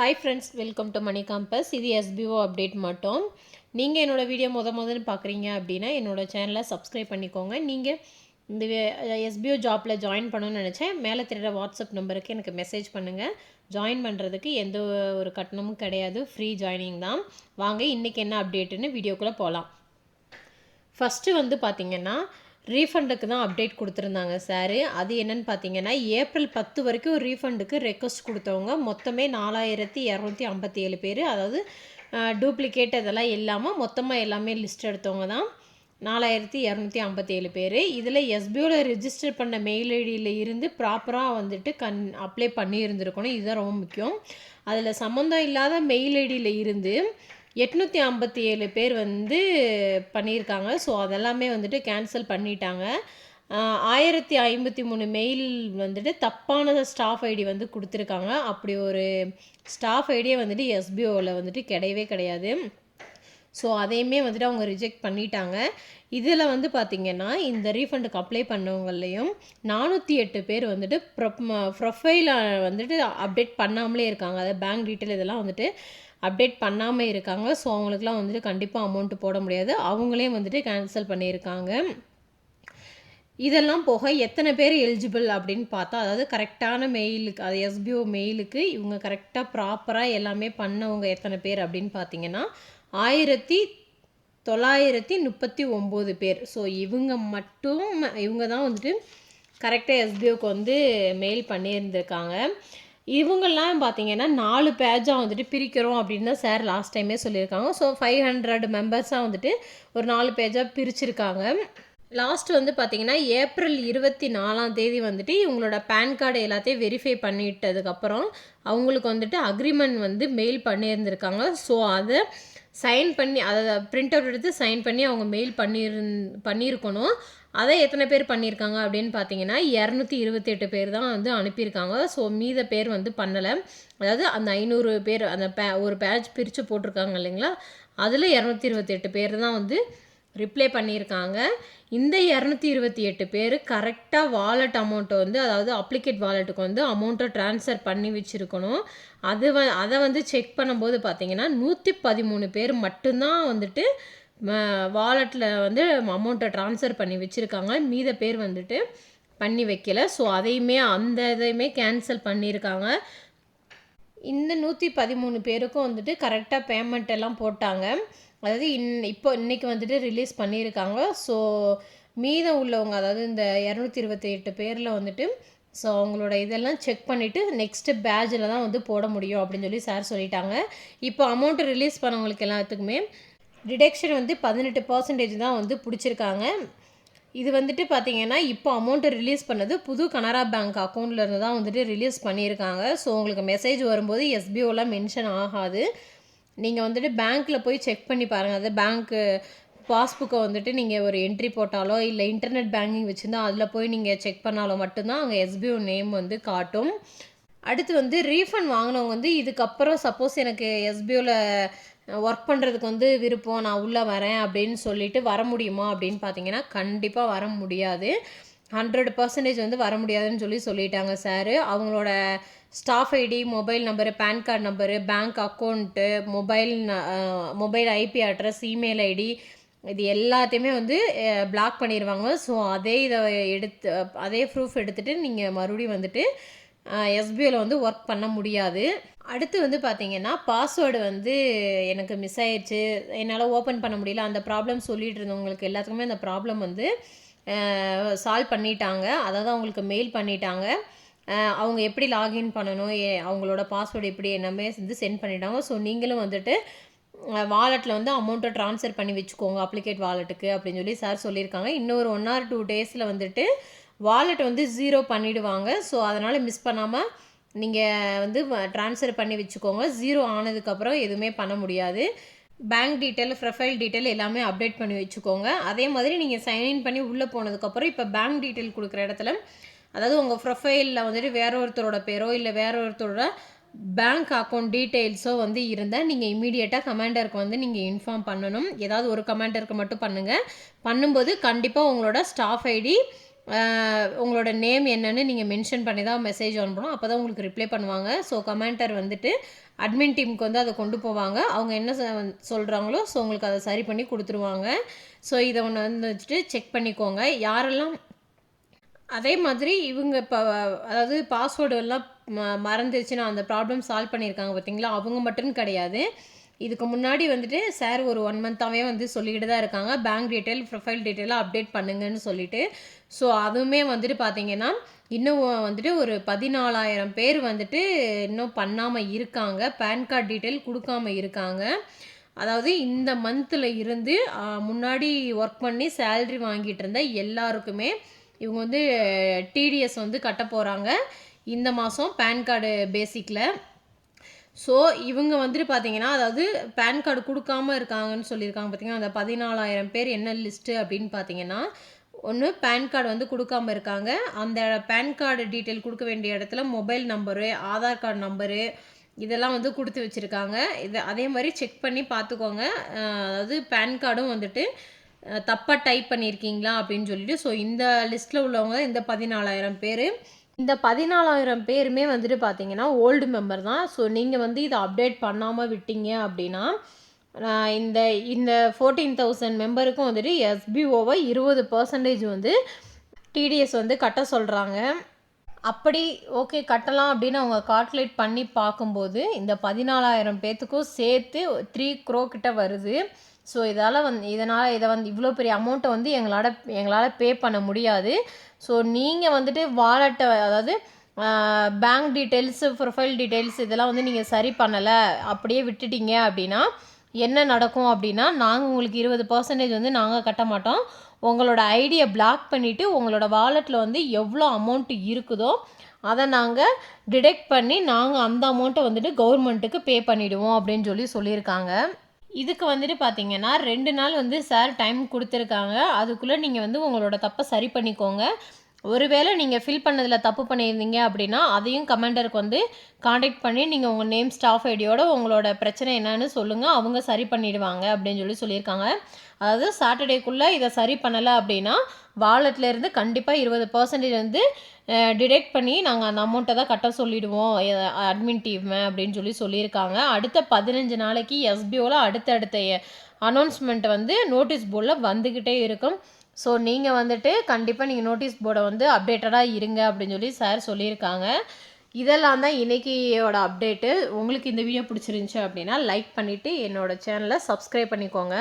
Hi friends welcome to Mani campus இது SPO update மட்டும். நீங்கள் என்னோடய வீடியோ முத முதல்ல பார்க்குறீங்க அப்படின்னா என்னோட சேனலை சப்ஸ்கிரைப் பண்ணிக்கோங்க. நீங்கள் இந்த எஸ்பிஓ ஜாப்பில் ஜாயின் பண்ணணும்னு நினச்சேன். மேலே தெரியுற வாட்ஸ்அப் நம்பருக்கு எனக்கு மெசேஜ் பண்ணுங்கள் ஜாயின் பண்ணுறதுக்கு எந்த ஒரு கட்டணமும் கிடையாது. ஃப்ரீ ஜாயினிங் தான். வாங்க இன்றைக்கி என்ன அப்டேட்டுன்னு வீடியோக்குள்ளே போகலாம் ஃபஸ்ட்டு வந்து பார்த்திங்கன்னா ரீஃபண்டுக்கு தான் அப்டேட் கொடுத்துருந்தாங்க சார் அது என்னன்னு பார்த்தீங்கன்னா ஏப்ரல் பத்து வரைக்கும் ரீஃபண்டுக்கு ரெக்வஸ்ட் கொடுத்தவங்க மொத்தமே நாலாயிரத்தி இரநூத்தி ஐம்பத்தி ஏழு பேர். அதாவது டூப்ளிகேட் அதெல்லாம் இல்லாமல் மொத்தமாக எல்லாமே லிஸ்ட் எடுத்தவங்க தான். நாலாயிரத்தி இரநூத்தி ஐம்பத்தி ஏழு பேர். இதில் எஸ்பிஓவில் ரிஜிஸ்டர் பண்ண மெயில் ஐடியில் இருந்து ப்ராப்பராக வந்துட்டு கண் அப்ளை பண்ணி இருந்திருக்கணும் இதுதான் ரொம்ப முக்கியம். அதில் சம்மந்தம் இல்லாத மெயில் ஐடியில் இருந்து எட்நூற்றி ஐம்பத்தி ஏழு பேர் வந்து பண்ணியிருக்காங்க. ஸோ அதெல்லாமே வந்துட்டு கேன்சல் பண்ணிட்டாங்க. ஆயிரத்தி ஐம்பத்தி மூணு மெயில் வந்துட்டு தப்பான ஸ்டாஃப் ஐடி வந்து கொடுத்துருக்காங்க. அப்படி ஒரு ஸ்டாஃப் ஐடியே வந்துட்டு எஸ்பிஓவில் வந்துட்டு கிடையவே கிடையாது. ஸோ அதையுமே வந்துட்டு அவங்க ரிஜெக்ட் பண்ணிட்டாங்க. இதில் வந்து பார்த்திங்கன்னா இந்த ரீஃபண்டுக்கு அப்ளை பண்ணவங்களையும் நானூற்றி எட்டு பேர் வந்துட்டு ப்ரொஃபைலை வந்துட்டு அப்டேட் பண்ணாமலே இருக்காங்க. அதாவது பேங்க் டீட்டெயில் இதெல்லாம் வந்துட்டு அப்டேட் பண்ணாமல் இருக்காங்க. ஸோ அவங்களுக்குலாம் வந்துட்டு கண்டிப்பாக அமௌண்ட்டு போட முடியாது. அவங்களே வந்துட்டு கேன்சல் பண்ணியிருக்காங்க. இதெல்லாம் போக எத்தனை பேர் எலிஜிபிள் அப்படின்னு பார்த்தா அதாவது கரெக்டான மெயிலுக்கு அது எஸ்பிஓ மெயிலுக்கு இவங்க கரெக்டாக ப்ராப்பராக எல்லாமே பண்ணவங்க எத்தனை பேர் அப்படின்னு பார்த்தீங்கன்னா ஆயிரத்தி தொள்ளாயிரத்தி முப்பத்தி ஒம்பது பேர். ஸோ இவங்க மட்டும் இவங்க தான் வந்துட்டு கரெக்டாக எஸ்பிஓக்கு வந்து மெயில் பண்ணியிருந்திருக்காங்க. இவங்கெல்லாம் பார்த்தீங்கன்னா நாலு பேஜாக வந்துட்டு பிரிக்கிறோம் அப்படின்னு தான் சார் லாஸ்ட் டைமே சொல்லியிருக்காங்க. ஸோ ஃபைவ் ஹண்ட்ரட் மெம்பர்ஸாக வந்துட்டு ஒரு நாலு பேஜாக பிரிச்சிருக்காங்க. லாஸ்ட் வந்து பார்த்தீங்கன்னா ஏப்ரல் இருபத்தி நாலாம் தேதி வந்துட்டு இவங்களோட பேன் கார்டு எல்லாத்தையும் வெரிஃபை பண்ணிட்டதுக்கப்புறம் அவங்களுக்கு வந்துட்டு அக்ரிமெண்ட் வந்து மெயில் பண்ணியிருந்திருக்காங்க. ஸோ அதை சைன் பண்ணி அதை பிரிண்ட் அவுட் எடுத்து சைன் பண்ணி அவங்க மெயில் பண்ணியிருந் பண்ணியிருக்கணும் அதை எத்தனை பேர் பண்ணியிருக்காங்க அப்படின்னு பார்த்தீங்கன்னா இரநூத்தி இருபத்தெட்டு பேர் தான் வந்து அனுப்பியிருக்காங்க. ஸோ மீத பேர் வந்து பண்ணலை. அதாவது அந்த ஐநூறு பேர் அந்த பே ஒரு பேட்ச் பிரித்து போட்டிருக்காங்க இல்லைங்களா? அதில் இரநூத்தி இருபத்தெட்டு பேர் தான் வந்து ரிப்ளை பண்ணியிருக்காங்க. இந்த இரநூத்தி இருபத்தி எட்டு பேர் கரெக்டாக வாலெட் அமௌண்ட்டை வந்து அதாவது அப்ளிகேட் வாலெட்டுக்கு வந்து அமௌண்ட்டை ட்ரான்ஸ்ஃபர் பண்ணி வச்சுருக்கணும். அது வ அதை வந்து செக் பண்ணும்போது பார்த்தீங்கன்னா நூற்றி பதிமூணு பேர் மட்டும்தான் வந்துட்டு வாலெட்டில் வந்து அமௌண்ட்டை ட்ரான்ஸ்ஃபர் பண்ணி வச்சுருக்காங்க. மீத பேர் வந்துட்டு பண்ணி வைக்கல. ஸோ அதையுமே அந்த இதையுமே கேன்சல் பண்ணியிருக்காங்க இந்த நூற்றி பதிமூணு பேருக்கும் வந்துட்டு கரெக்டாக பேமெண்ட் எல்லாம் போட்டாங்க. அதாவது இன் இப்போ இன்றைக்கி வந்துட்டு ரிலீஸ் பண்ணியிருக்காங்க ஸோ மீதம் உள்ளவங்க அதாவது இந்த இரநூத்தி இருபத்தி எட்டு பேரில் வந்துட்டு ஸோ அவங்களோட இதெல்லாம் செக் பண்ணிவிட்டு நெக்ஸ்ட்டு பேட்சில் தான் வந்து போட முடியும் அப்படின்னு சொல்லி சார் சொல்லிட்டாங்க. இப்போ அமௌண்ட்டு ரிலீஸ் பண்ணவங்களுக்கு எல்லாத்துக்குமே டிடெக்ஷன் வந்து பதினெட்டு பர்சன்டேஜ் தான் வந்து பிடிச்சிருக்காங்க. இது வந்துட்டு பார்த்தீங்கன்னா இப்போ அமௌண்ட்டு ரிலீஸ் பண்ணது புது கனரா பேங்க் அக்கௌண்ட்லேருந்து தான் வந்துட்டு ரிலீஸ் பண்ணியிருக்காங்க. ஸோ உங்களுக்கு மெசேஜ் வரும்போது எஸ்பிஓலாம் மென்ஷன் ஆகாது. நீங்கள் வந்துட்டு பேங்க்கில் போய் செக் பண்ணி பாருங்கள் அது பேங்க்கு பாஸ்புக்கை வந்துட்டு நீங்கள் ஒரு என்ட்ரி போட்டாலோ இல்லை இன்டர்நெட் பேங்கிங் வச்சுருந்தா அதில் போய் நீங்கள் செக் பண்ணாலோ மட்டும்தான் அங்கே எஸ்பிஓ நேம் வந்து காட்டும். அடுத்து வந்து ரீஃபண்ட் வாங்கினவங்க வந்து இதுக்கப்புறம் சப்போஸ் எனக்கு எஸ்பிஓவில் ஒர்க் பண்ணுறதுக்கு வந்து விருப்பம் நான் உள்ளே வரேன் அப்படின்னு சொல்லிட்டு வர முடியுமா அப்படின்னு பார்த்தீங்கன்னா கண்டிப்பாக வர முடியாது. ஹண்ட்ரட் பர்சன்டேஜ் வந்து வர முடியாதுன்னு சொல்லி சொல்லிட்டாங்க சார் அவங்களோட staff ID mobile number PAN card number bank account mobile mobile IP address email ID இது எல்லாத்தையுமே வந்து பிளாக் பண்ணிடுவாங்க ஸோ அதே இதை எடுத்து அதே ப்ரூஃப் எடுத்துகிட்டு நீங்கள் மறுபடியும் வந்துட்டு எஸ்பிஐயில் வந்து ஒர்க் பண்ண முடியாது. அடுத்து வந்து பார்த்தீங்கன்னா பாஸ்வேர்டு வந்து எனக்கு மிஸ் ஆயிடுச்சு. என்னால் ஓப்பன் பண்ண முடியல. அந்த ப்ராப்ளம் சொல்லிட்டு இருந்தவங்களுக்கு எல்லாத்துக்குமே அந்த ப்ராப்ளம் வந்து சால்வ் பண்ணிட்டாங்க. அதாவது அவங்களுக்கு மெயில் பண்ணிட்டாங்க. அவங்க எப்படி லாகின் பண்ணணும்? அவங்களோட பாஸ்வேர்டு எப்படி எல்லாமே வந்து சென்ட் பண்ணிட்டாங்க. ஸோ நீங்களும் வந்துட்டு வாலெட்டில் வந்து அமௌண்ட்டை ட்ரான்ஸ்ஃபர் பண்ணி வச்சுக்கோங்க. அப்ளிகேட் வாலெட்டுக்கு அப்படின்னு சொல்லி சார் சொல்லியிருக்காங்க. இன்னொரு ஒன் ஆர் டூ டேஸில் வந்துட்டு வாலெட் வந்து ஜீரோ பண்ணிவிடுவாங்க ஸோ அதனால் மிஸ் பண்ணாமல் நீங்கள் வந்து ட்ரான்ஸ்ஃபர் பண்ணி வச்சுக்கோங்க. ஜீரோ ஆனதுக்கப்புறம் எதுவுமே பண்ண முடியாது. பேங்க் டீட்டெயில் ப்ரொஃபைல் டீட்டெயில் எல்லாமே அப்டேட் பண்ணி வச்சுக்கோங்க. அதே மாதிரி நீங்கள் சைன்இன் பண்ணி உள்ளே போனதுக்கப்புறம் இப்போ பேங்க் டீட்டெயில் கொடுக்குற இடத்துல அதாவது உங்கள் ப்ரொஃபைலில் வந்துட்டு வேற ஒருத்தரோட பேரோ இல்லை வேற ஒருத்தரோட பேங்க் அக்கௌண்ட் டீட்டெயில்ஸோ வந்து இருந்தால் நீங்கள் இமீடியட்டாக கமாண்டருக்கு வந்து நீங்கள் இன்ஃபார்ம் பண்ணணும். ஏதாவது ஒரு கமாண்டருக்கு மட்டும் பண்ணுங்கள் பண்ணும்போது கண்டிப்பாக உங்களோட ஸ்டாஃப் ஐடி உங்களோட நேம் என்னன்னு நீங்கள் மென்ஷன் பண்ணி தான் மெசேஜ் அனுப்பணும். அப்போ தான் உங்களுக்கு ரிப்ளை பண்ணுவாங்க. ஸோ கமெண்டர் வந்துட்டு அட்மின் டீமுக்கு வந்து அதை கொண்டு போவாங்க. அவங்க என்ன சொல்கிறாங்களோ ஸோ உங்களுக்கு அதை சரி பண்ணி கொடுத்துருவாங்க. ஸோ இதை ஒன்று வந்து வச்சுட்டு செக் பண்ணிக்கோங்க. யாரெல்லாம் அதே மாதிரி இவங்க இப்போ அதாவது பாஸ்வேர்டு எல்லாம் ம மறந்துருச்சுன்னா அந்த ப்ராப்ளம் சால்வ் பண்ணியிருக்காங்க பார்த்தீங்களா? அவங்க மட்டும் கிடையாது. இதுக்கு முன்னாடி வந்துட்டு சார் ஒரு ஒன் மந்த்தாகவே வந்து சொல்லிக்கிட்டு தான் இருக்காங்க. பேங்க் டீட்டெயில் ப்ரொஃபைல் டீட்டெயிலாக அப்டேட் பண்ணுங்கன்னு சொல்லிட்டு. ஸோ அதுவுமே வந்துட்டு பார்த்தீங்கன்னா இன்னும் வந்துட்டு ஒரு பதினாலாயிரம் பேர் வந்துட்டு இன்னும் பண்ணாமல் இருக்காங்க. பேன் கார்டு டீட்டெயில் கொடுக்காம இருக்காங்க. அதாவது இந்த மந்தில் இருந்து முன்னாடி ஒர்க் பண்ணி சேல்ரி வாங்கிட்டு இருந்த எல்லாருக்குமே இவங்க வந்து டிடிஎஸ் வந்து கட்ட போகிறாங்க இந்த மாதம் பேன் கார்டு பேசிக்கில் ஸோ இவங்க வந்துட்டு பார்த்தீங்கன்னா அதாவது பேன் கார்டு கொடுக்காம இருக்காங்கன்னு சொல்லியிருக்காங்க பார்த்தீங்கன்னா அந்த பதினாலாயிரம் பேர் என்ன லிஸ்ட்டு அப்படின்னு பார்த்தீங்கன்னா ஒன்று பேன் கார்டு வந்து கொடுக்காம இருக்காங்க. அந்த பேன் கார்டு டீட்டெயில் கொடுக்க வேண்டிய இடத்துல mobile number Aadhaar card number இதெல்லாம் வந்து கொடுத்து வச்சுருக்காங்க. இது அதே மாதிரி செக் பண்ணி பார்த்துக்கோங்க அதாவது பேன் கார்டும் வந்துட்டு தப்பாக டைப் பண்ணியிருக்கீங்களா அப்படின்னு சொல்லிட்டு ஸோ இந்த லிஸ்ட்டில் உள்ளவங்க தான் இந்த பதினாலாயிரம் பேர் இந்த பதினாலாயிரம் பேருமே வந்துட்டு பார்த்தீங்கன்னா ஓல்டு மெம்பர் தான். ஸோ நீங்கள் வந்து இதை அப்டேட் பண்ணாமல் விட்டீங்க அப்படின்னா இந்த இந்த ஃபோர்டீன் தௌசண்ட் மெம்பருக்கும் வந்துட்டு எஸ்பிஓவை இருபது பர்சன்டேஜ் வந்து டிடிஎஸ் வந்து கட்ட சொல்கிறாங்க அப்படி ஓகே கட்டலாம் அப்படின்னு அவங்க கால்குலேட் பண்ணி பார்க்கும்போது இந்த பதினாலாயிரம் பேர்த்துக்கும் சேர்த்து த்ரீ க்ரோ கிட்ட வருது. ஸோ இதால் வந்து இதனால் இதை வந்து இவ்வளோ பெரிய அமௌண்ட்டை வந்து எங்களால் எங்களால் பே பண்ண முடியாது. ஸோ நீங்கள் வந்துட்டு வாலெட்டை அதாவது பேங்க் டீட்டெயில்ஸு ப்ரொஃபைல் டீட்டெயில்ஸ் இதெல்லாம் வந்து நீங்கள் சரி பண்ணலை அப்படியே விட்டுட்டீங்க அப்படின்னா என்ன நடக்கும் அப்படின்னா நாங்கள் உங்களுக்கு இருபது பர்சன்டேஜ் வந்து நாங்கள் கட்ட மாட்டோம். உங்களோட ஐடியை பிளாக் பண்ணிவிட்டு உங்களோட வாலெட்டில் வந்து எவ்வளோ அமௌண்ட் இருக்குதோ அதை நாங்கள் டிடெக்ட் பண்ணி நாங்கள் அந்த அமௌண்ட்டை வந்துட்டு கவர்மெண்ட்டுக்கு பே பண்ணிவிடுவோம் அப்படின்னு சொல்லி சொல்லியிருக்காங்க. இதுக்கு வந்துட்டு பார்த்தீங்கன்னா ரெண்டு நாள் வந்து சார் டைம் கொடுத்துருக்காங்க. அதுக்குள்ளே நீங்கள் வந்து உங்களோட தப்பை சரி பண்ணிக்கோங்க. ஒருவேளை நீங்கள் ஃபில் பண்ணதில் தப்பு பண்ணியிருந்தீங்க அப்படின்னா அதையும் கமெண்டருக்கு வந்து காண்டாக்ட் பண்ணி நீங்கள் உங்கள் நேம் ஸ்டாஃப் ஐடியோட உங்களோட பிரச்சனை என்னன்னு சொல்லுங்கள் அவங்க சரி பண்ணிடுவாங்க அப்படின்னு சொல்லி சொல்லியிருக்காங்க. அதாவது சாட்டர்டேக்குள்ளே இதை சரி பண்ணலை அப்படின்னா வாலெட்ல இருந்து கண்டிப்பாக இருபது பர்சன்டேஜ் வந்து டிடெக்ட் பண்ணி நாங்கள் அந்த அமௌண்ட்டை தான் கட்ட சொல்லிவிடுவோம் அட்மின் டீம் அப்படின்னு சொல்லி சொல்லியிருக்காங்க. அடுத்த பதினஞ்சு நாளைக்கு எஸ்பிஓவில் அடுத்தடுத்த அனௌன்ஸ்மெண்ட் வந்து நோட்டீஸ் போர்டில் வந்துக்கிட்டே இருக்கும். ஸோ நீங்கள் வந்துட்டு கண்டிப்பாக நீங்கள் நோட்டீஸ் போர்டை வந்து அப்டேட்டடாக இருங்க அப்படின்னு சொல்லி சார் சொல்லியிருக்காங்க. இதெல்லாம் தான் இன்றைக்கியோட அப்டேட்டு உங்களுக்கு இந்த வீடியோ பிடிச்சிருந்துச்சி அப்படின்னா லைக் பண்ணிவிட்டு என்னோட சேனலை சப்ஸ்கிரைப் பண்ணிக்கோங்க.